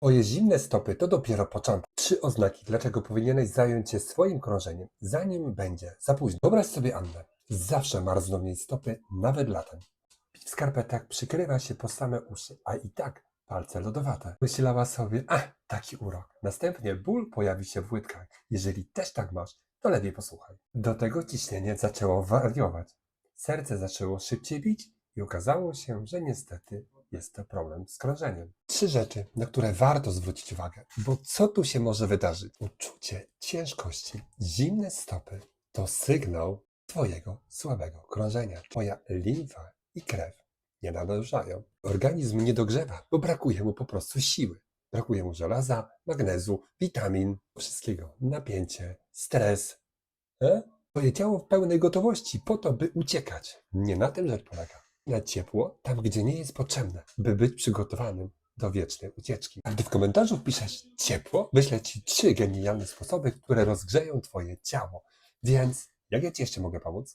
Twoje zimne stopy to dopiero początek. Trzy oznaki, dlaczego powinieneś zająć się swoim krążeniem, zanim będzie za późno. Wyobraź sobie Annę. Zawsze marzną jej stopy, nawet latem. W skarpetach przykrywa się po same uszy, a i tak palce lodowate. Myślała sobie, a, taki urok. Następnie ból pojawi się w łydkach. Jeżeli też tak masz, to lepiej posłuchaj. Do tego ciśnienie zaczęło wariować. Serce zaczęło szybciej bić i okazało się, że niestety jest to problem z krążeniem. Trzy rzeczy, na które warto zwrócić uwagę, bo co tu się może wydarzyć? Uczucie ciężkości, zimne stopy to sygnał Twojego słabego krążenia. Twoja limfa i krew nie nadążają. Organizm nie dogrzewa, bo brakuje mu po prostu siły. Brakuje mu żelaza, magnezu, witamin, wszystkiego. Napięcie, stres. E? Twoje ciało w pełnej gotowości po to, by uciekać. Nie na tym rzecz polega. Na ciepło tam, gdzie nie jest potrzebne, by być przygotowanym do wiecznej ucieczki. A gdy w komentarzu wpiszesz ciepło, wyślę Ci trzy genialne sposoby, które rozgrzeją Twoje ciało. Więc jak ja Ci jeszcze mogę pomóc?